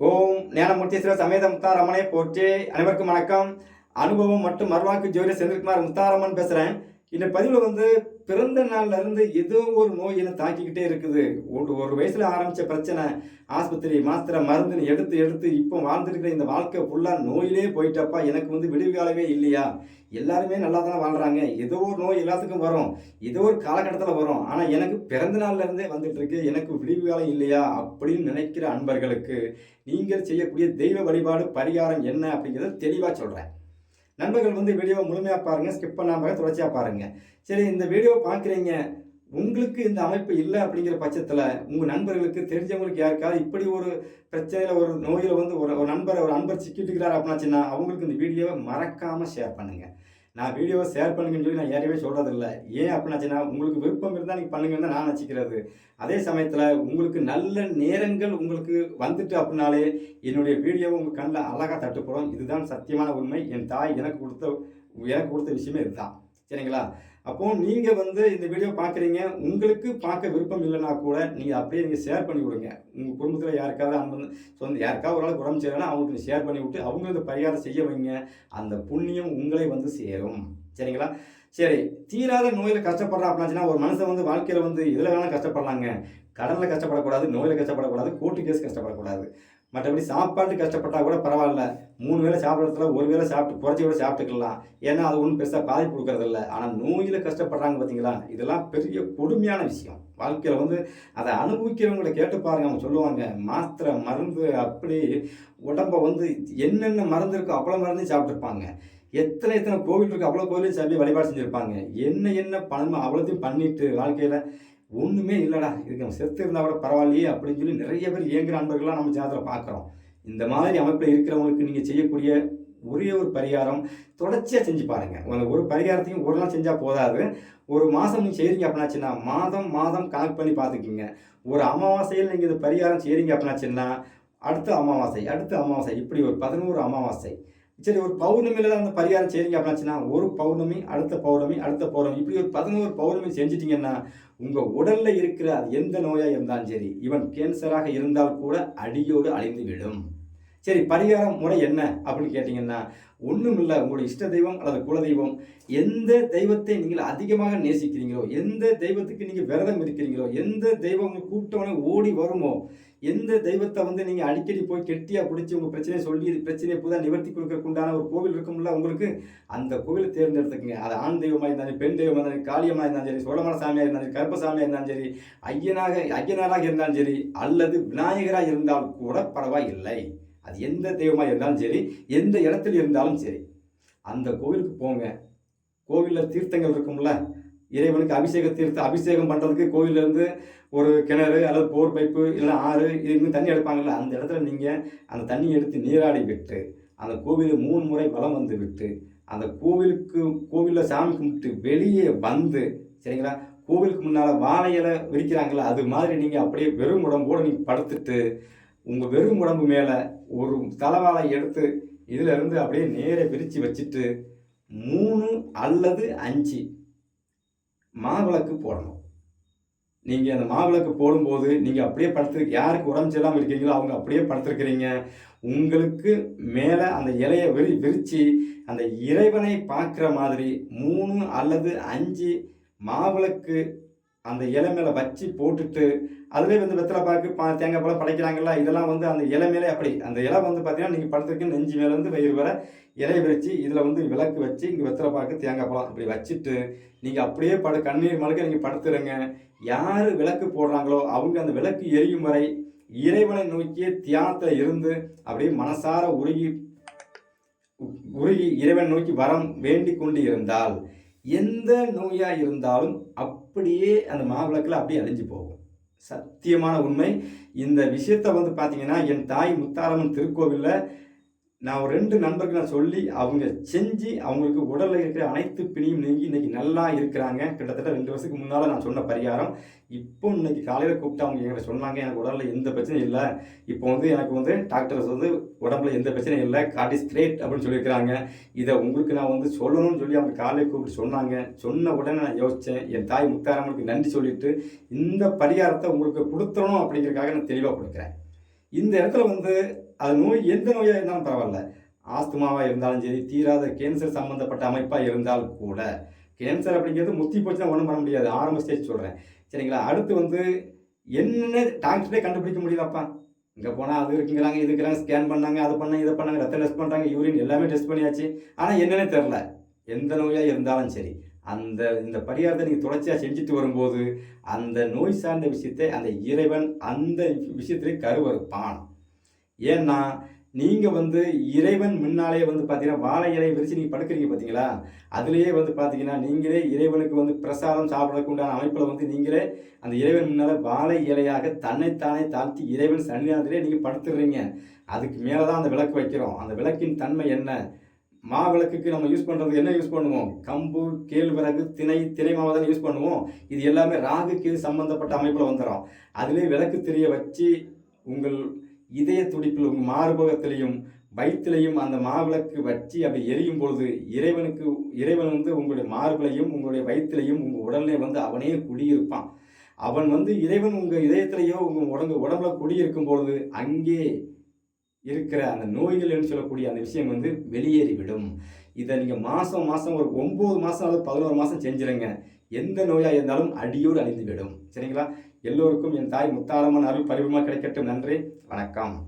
ஓம் ஞானமூர்த்தீஸ்வர சமேத முத்தாரம்மனை போற்றி அனைவருக்கும் வணக்கம். அனுபவம் மற்றும் மறுவாக்கு ஜோதி செந்தில்குமார் முத்தாரம்மன் பேசுகிறேன் இந்த பதிவில் வந்து பிறந்த நாள்ல இருந்து ஏதோ ஒரு நோய் என்ன தாக்கிக்கிட்டே இருக்குது. ஒரு ஒரு வயசுல ஆரம்பிச்ச பிரச்சனை ஆஸ்பத்திரி மாத்திரை மருந்துன்னு எடுத்து எடுத்து இப்போ வாழ்ந்துருக்கிற இந்த வாழ்க்கை ஃபுல்லாக நோயிலே போயிட்டப்பா எனக்கு வந்து விடிவு காலமே இல்லையா? எல்லாருமே நல்லா தானே வாழ்கிறாங்க ஏதோ ஒரு நோய் எல்லாத்துக்கும் வரும். ஏதோ ஒரு காலகட்டத்தில் வரும். ஆனால் எனக்கு பிறந்த நாள்ல இருந்தே வந்துட்டு இருக்கு எனக்கு விடுவி காலம் இல்லையா? அப்படின்னு நினைக்கிற அன்பர்களுக்கு நீங்கள் செய்யக்கூடிய தெய்வ வழிபாடு பரிகாரம் என்ன அப்படிங்கிறத தெளிவாக சொல்கிறேன் நண்பர்கள் வந்து வீடியோவை முழுமையாக பாருங்கள் ஸ்கிப் பண்ணாமல் தொடர்ச்சியாக பாருங்கள் சரி இந்த வீடியோவை பார்க்குறீங்க உங்களுக்கு இந்த அமைப்பு இல்லை அப்படிங்கிற பட்சத்தில் உங்கள் நண்பர்களுக்கு தெரிஞ்சவங்களுக்கு யாருக்காவது இப்படி ஒரு பிரச்சனையில் ஒரு நோயில் வந்து ஒரு ஒரு நண்பர் ஒரு நண்பர் சிக்கிட்டுக்கிறார் அப்படின்னாச்சுன்னா அவங்களுக்கு இந்த வீடியோவை மறக்காமல் ஷேர் பண்ணுங்கள் நான் வீடியோவை ஷேர் பண்ணுங்கன்னு சொல்லி நான் யாரையுமே சொல்கிறது இல்லை ஏன் அப்படின்னாச்சுன்னா உங்களுக்கு விருப்பம் இருந்தால் நீங்கள் பண்ணுங்கன்னு தான் நான் நினச்சிக்கிறது. அதே சமயத்தில் உங்களுக்கு நல்ல நேரங்கள் உங்களுக்கு வந்துட்டு அப்படின்னாலே என்னுடைய வீடியோவை உங்கள் கண்ணில் அழகாக தட்டுப்படும் இதுதான் சத்தியமான உண்மை. என் தாய் எனக்கு கொடுத்த எனக்கு கொடுத்த விஷயமே இதுதான். சரிங்களா? அப்போ நீங்கள் வந்து இந்த வீடியோ பார்க்குறீங்க உங்களுக்கு பார்க்க விருப்பம் இல்லைன்னா கூட நீங்கள் அப்படியே நீங்கள் ஷேர் பண்ணி விடுங்க. உங்கள் குடும்பத்தில் யாருக்காவது அன்பு சொந்த யாருக்காவது ஒரு ஆளுக்கு உடம்பு சரியில்லைன்னா அவங்களுக்கு ஷேர் பண்ணி விட்டு அவங்க இந்த பரிகாரம் செய்ய வைங்க. அந்த புண்ணியம் உங்களை வந்து சேரும். சரிங்களா? சரி தீராத நோயில் கஷ்டப்படுறா அப்படின்னாச்சுன்னா ஒரு மனுஷன் வந்து வாழ்க்கையில் வந்து இதில் வேணாலும் கஷ்டப்படலாங்க. கடலில் கஷ்டப்படக்கூடாது நோயில் கஷ்டப்படக்கூடாது கோர்ட்டு கேஸ் கஷ்டப்படக்கூடாது. மற்றபடி சாப்பாட்டு கஷ்டப்பட்டால் கூட பரவாயில்ல. மூணு வேளை சாப்பிட்றதுல ஒரு வேளை சாப்பிட்டு குறைச்சி கூட சாப்பிட்டுக்கலாம். ஏன்னா அது ஒன்றும் பெருசாக பாதிப்பு கொடுக்கறதில்ல. ஆனால் நோயில் கஷ்டப்படுறாங்க பார்த்தீங்களா இதெல்லாம் பெரிய கொடுமையான விஷயம். வாழ்க்கையில் வந்து அதை அனுபவிக்கிறவங்களை கேட்டு பாருங்க. அவங்க சொல்லுவாங்க மாத்திரை மருந்து அப்படி உடம்ப வந்து என்னென்ன மருந்து இருக்கோ அவ்வளோ மருந்து சாப்பிட்ருப்பாங்க எத்தனை எத்தனை கோவில் இருக்குது அவ்வளோ கோவிலையும் சாப்பி வழிபாடு செஞ்சுருப்பாங்க. என்ன என்ன பணமோ அவ்வளோத்தையும் பண்ணிட்டு வாழ்க்கையில் ஒன்றுமே இல்லைடா. இதுக்கு நம்ம செத்து இருந்தால் கூட பரவாயில்லையே அப்படின்னு சொல்லி நிறைய பேர் இயங்குற அன்பர்கள்லாம் நம்ம ஜாதகத்தில் பார்க்குறோம். இந்த மாதிரி அமைப்பில் இருக்கிறவங்களுக்கு நீங்கள் செய்யக்கூடிய ஒரே ஒரு பரிகாரம் தொடர்ச்சியாக செஞ்சு பாருங்கள் அந்த ஒரு பரிகாரத்தையும் ஒரு நாள் செஞ்சால் போதாது. ஒரு மாதம் நீங்கள் செய்கிறீங்க அப்படின்னாச்சுன்னா மாதம் மாதம் கணக்கு பண்ணி பார்த்துக்கிங்க. ஒரு அமாவாசையில் நீங்கள் இந்த பரிகாரம் செய்கிறீங்க அப்படின்னாச்சுன்னா அடுத்த அமாவாசை அடுத்த அமாவாசை இப்படி ஒரு பதினோரு அமாவாசை. சரி ஒரு பௌர்ணமியில் தான் அந்த பரிகாரம் செய்யுங்க அப்படின்னாச்சுன்னா ஒரு பௌர்ணமி அடுத்த பௌர்ணமி அடுத்த பௌர்ணமி இப்படி ஒரு பதினோரு பௌர்ணமி செஞ்சிட்டிங்கன்னா உங்கள் உடலில் இருக்கிற அது எந்த நோயாக இருந்தாலும் சரி ஈவன் கேன்சராக இருந்தால் கூட அடியோடு அழிந்து விடும் சரி பரிகாரம் முறை என்ன அப்படின்னு கேட்டிங்கன்னா ஒன்றும் இல்லை உங்களுடைய இஷ்ட தெய்வம் அல்லது குலதெய்வம் எந்த தெய்வத்தை நீங்கள் அதிகமாக நேசிக்கிறீங்களோ எந்த தெய்வத்துக்கு நீங்கள் விரதம் இருக்கிறீங்களோ எந்த தெய்வம் கூப்பிட்டவனே ஓடி வருமோ எந்த தெய்வத்தை வந்து நீங்கள் அடிக்கடி போய் கெட்டியாக பிடிச்சி உங்கள் பிரச்சனையை சொல்லி பிரச்சனையை புதாக நிவர்த்தி கொடுக்கறக்குண்டான ஒரு கோவில் இருக்கும்ல உங்களுக்கு அந்த கோவிலை தேர்ந்தெடுத்துக்கங்க. அது ஆண் தெய்வமாக இருந்தாலும் பெண் தெய்வமாக இருந்தாலும் காளியமாக இருந்தாலும் சரி சோழமான சாமியாக இருந்தாலும் கருப்பசாமியாக இருந்தாலும் சரி ஐயனாக ஐயனாராக இருந்தாலும் சரி அல்லது விநாயகராக இருந்தால் கூட பரவாயில்லை. அது எந்த தெய்வமாக இருந்தாலும் சரி எந்த இடத்துல இருந்தாலும் சரி. அந்த கோவிலுக்கு போங்க. கோவிலில் தீர்த்தங்கள் இருக்கும்ல. இறைவனுக்கு அபிஷேக தீர்த்தம் அபிஷேகம் பண்ணுறதுக்கு கோவிலேருந்து ஒரு கிணறு அல்லது போர் பைப்பு இல்லை ஆறு இதுக்கு தண்ணி எடுப்பாங்கல்ல அந்த இடத்துல நீங்கள் அந்த தண்ணி எடுத்து நீராடி விட்டு அந்த கோவிலை மூணு முறை வலம் வந்து விட்டு அந்த கோவிலுக்கு கோவிலில் சாமி கும்பிட்டு வெளியே வந்து சரிங்களா? கோவிலுக்கு முன்னால் வாழை இலை விரிக்கிறாங்களா அது மாதிரி நீங்கள் அப்படியே வெறும் உடம்போடு நீங்கள் படுத்துட்டு உங்கள் வெறும் உடம்பு மேலே ஒரு தலைவாழை எடுத்து இதிலிருந்து அப்படியே நேர விரித்து வச்சுட்டு மூணு அல்லது அஞ்சு மாவிளக்கு போடணும். நீங்கள் அந்த மாவிளக்கு போடும்போது நீங்கள் அப்படியே படுத்துருக்கு யாருக்கு உடம்பு சரியில்லாமல் இருக்கீங்களோ அவங்க அப்படியே படுத்துருக்கிறீங்க. உங்களுக்கு மேலே அந்த இலையை விரி விரித்து அந்த இறைவனை பார்க்குற மாதிரி மூணு அல்லது அஞ்சு மாவிளக்கு அந்த இலை மேலே வச்சு போட்டுட்டு அதுலேயே வந்து வெத்தலை பாக்கு பா தேங்காய் பழம் படைக்கிறாங்கல்ல இதெல்லாம் வந்து அந்த இலை மேலே அப்படி அந்த இலை வந்து பார்த்தீங்கன்னா நீங்கள் படுத்துருக்கீங்க நெஞ்சு மேலேருந்து வயிறு வர இலையை வச்சு இதில் வந்து விளக்கு வச்சு இங்கே வெத்தலை பாக்கு தேங்காய் பழம் இப்படி வச்சுட்டு நீங்கள் அப்படியே படு கண்ணீர் மலக்க நீங்கள் படுத்துருங்க. யார் விளக்கு போடுறாங்களோ அவங்க அந்த விளக்கு எரியும் வரை இறைவனை நோக்கிய தியானத்தில் இருந்து அப்படியே மனசார உருகி உருகி இறைவன் நோக்கி வரம் வேண்டி கொண்டு இருந்தால் எந்த நோயாக இருந்தாலும் அப்படியே அந்த மாவிளக்கில் அப்படியே அழிஞ்சு போகும். சத்தியமான உண்மை. இந்த விஷயத்தை வந்து பார்த்தீங்கன்னா என் தாய் முத்தாரம்மன் திருக்கோவிலில் நான் ஒரு ரெண்டு நண்பர்களை நான் சொல்லி அவங்க செஞ்சு அவங்களுக்கு உடலில் இருக்கிற அனைத்து பிணியும் நீங்கி இன்னைக்கு நல்லா இருக்கிறாங்க. கிட்டத்தட்ட ரெண்டு வருஷத்துக்கு முன்னால் நான் சொன்ன பரிகாரம். இப்போ இன்னைக்கு காலையில் கூப்பிட்டு அவங்க என்கிட்ட சொன்னாங்க எனக்கு உடலில் எந்த பிரச்சனையும் இல்லை. இப்போ வந்து எனக்கு வந்து டாக்டர்ஸ் வந்து உடம்புல எந்த பிரச்சனையும் இல்லை காட் இஸ் கிரேட் அப்படின்னு சொல்லியிருக்கிறாங்க. இதை உங்களுக்கு நான் வந்து சொல்லணும்னு சொல்லி அவங்க காலையில் கூப்பிட்டு சொன்னாங்க. சொன்ன உடனே நான் யோசித்தேன் என் தாய் முத்தாரம்மனுக்கு நன்றி சொல்லிட்டு இந்த பரிகாரத்தை உங்களுக்கு கொடுத்துடணும் அப்படிங்கிறதுக்காக நான் தெளிவாக கொடுக்குறேன். இந்த இடத்துல வந்து அது நோய் எந்த நோயாக இருந்தாலும் பரவாயில்ல. ஆஸ்துமாவாக இருந்தாலும் சரி தீராத கேன்சர் சம்மந்தப்பட்ட அமைப்பாக இருந்தால் கூட கேன்சர் அப்படிங்கிறது முத்தி போச்சுன்னா ஒன்றும் பண்ண முடியாது. ஆரம்ப ஸ்டேஜ் சொல்கிறேன் சரிங்களா? அடுத்து வந்து என்ன டாக்டரே கண்டுபிடிக்க முடியலப்பா. இங்கே போனால் அது இருக்குங்கிறாங்க இது இருக்கிறாங்க ஸ்கேன் பண்ணாங்க அது பண்ணாங்க இதை பண்ணாங்க ரத்தம் டெஸ்ட் பண்ணுறாங்க யூரின் எல்லாமே டெஸ்ட் பண்ணியாச்சு. ஆனால் என்னன்னே தெரில எந்த நோயாக இருந்தாலும் சரி அந்த இந்த பரிகாரத்தை நீங்கள் தொடர்ச்சியாக செஞ்சுட்டு வரும்போது அந்த நோய் சார்ந்த விஷயத்தை அந்த இறைவன் அந்த விஷயத்திலே கருவறுப்பான். ஏன்னா நீங்கள் வந்து இறைவன் முன்னாலே வந்து பார்த்தீங்கன்னா வாழை இலையை விரித்து நீங்கள் படுக்கிறீங்க பார்த்தீங்களா அதுலேயே வந்து பார்த்தீங்கன்னா நீங்களே இறைவனுக்கு வந்து பிரசாதம் சாப்பிடறதுக்கு உண்டான அமைப்பில் வந்து நீங்களே அந்த இறைவன் முன்னால் வாழை இலையாக தன்னைத்தானே தாழ்த்தி இறைவன் சன்னியாதிலே நீங்கள் படுத்துடுறீங்க அதுக்கு மேலே தான் அந்த விளக்கு வைக்கிறோம். அந்த விளக்கின் தன்மை என்ன? மா விளக்குக்கு நம்ம யூஸ் பண்ணுறது என்ன யூஸ் பண்ணுவோம்? கம்பு கேழ்வரகு திணை திணை மாவை தான் யூஸ் பண்ணுவோம். இது எல்லாமே ராகுக்கு சம்மந்தப்பட்ட அமைப்பில் வந்துடும் அதிலே விளக்கு திரிய வச்சு உங்கள் இதய துடிப்பில் உங்கள் மார்பகத்திலையும் வயிற்றிலையும் அந்த மாவிளக்கு வச்சு அப்படி எரியும் பொழுது இறைவனுக்கு இறைவன் வந்து உங்களுடைய மார்பிலையும் உங்களுடைய வயிற்றிலையும் உங்கள் உடலே வந்து அவனே குடியிருப்பான். அவன் வந்து இறைவன் உங்கள் இதயத்திலேயோ உங்கள் உடம்பு உடம்புல குடியிருக்கும் பொழுது அங்கே இருக்கிற அந்த நோய்கள் என்று சொல்லக்கூடிய அந்த விஷயம் வந்து வெளியேறிவிடும். இதை நீங்கள் மாதம் மாதம் ஒரு ஒம்பது மாதம் அல்லது பதினோரு மாதம் செஞ்சிருங்க. எந்த நோயாக இருந்தாலும் அடியோடு அழிந்து விடும் சரிங்களா? எல்லோருக்கும் என் தாய் முத்தாரம்மன் அருள் பரிபமாக கிடைக்கட்டும். நன்றி. வணக்கம்.